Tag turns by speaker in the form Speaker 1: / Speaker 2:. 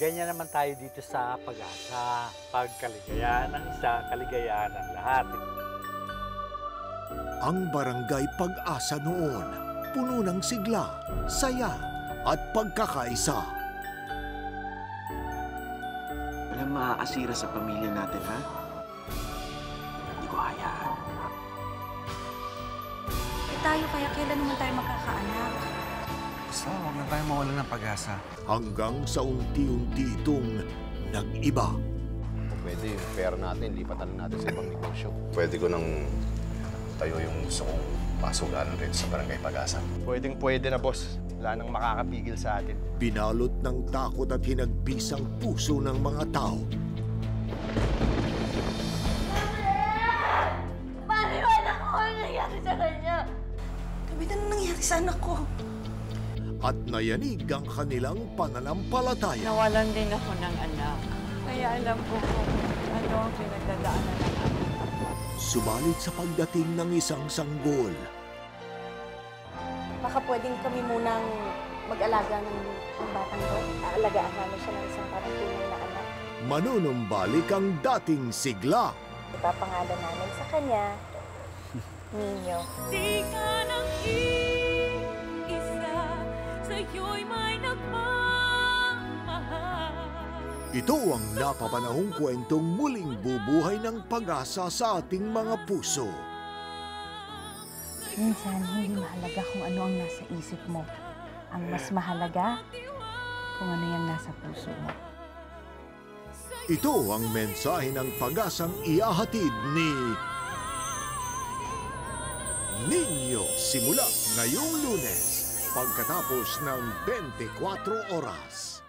Speaker 1: Ganyan naman tayo dito sa pag-asa. Pagkaligayahan ng isa, kaligayahan ng lahat.
Speaker 2: Ang barangay pag-asa noon, puno ng sigla, saya at pagkakaisa.
Speaker 3: Walang maaasira sa pamilya natin, ha? Hindi ko hayaan.
Speaker 4: Eh tayo kaya kailan naman tayo magkakaanak?
Speaker 5: Basta huwag na tayo mawala ng pag-asa.
Speaker 2: Hanggang sa unti-unti itong nag-iba.
Speaker 6: Kung pwede yung pera natin, lipatan natin sa ibang negosyo. Pwede ko nang tayo yung gusto kong pasugalan rin sa barangay pag-asa.
Speaker 7: Pwedeng pwede na, boss. Wala nang makakapigil sa atin.
Speaker 2: Binalot ng takot at hinagbisang puso ng mga tao.
Speaker 8: Paano yung anak ko? Ano nangyari sa kanya?
Speaker 4: David, ano nangyari sa anak ko?
Speaker 2: At nayanig ang kanilang pananampalataya.
Speaker 9: Nawalan din ako ng anak. Kaya alam ko kung ano ang pinagdadaanan ng anak ko.
Speaker 2: Subalit sa pagdating ng isang sanggol,
Speaker 8: Baka pwedeng kami munang mag-alaga ng, ng batang to. Aalagaan namin siya ng isang parang tunay na anak.
Speaker 2: manunumbalik ang dating sigla.
Speaker 8: Ipapangalan namin sa kanya, Nino.
Speaker 10: Di ka nang
Speaker 2: Ito ang napapanahong kwentong muling bubuhay ng pag-asa sa ating mga puso.
Speaker 8: Minsan, hindi mahalaga kung ano ang nasa isip mo. Ang mas mahalaga, kung ano yung nasa puso mo.
Speaker 2: Ito ang mensahe ng pag-asang iahatid ni Ninyo simula ngayong lunes pagkatapos ng 24 oras.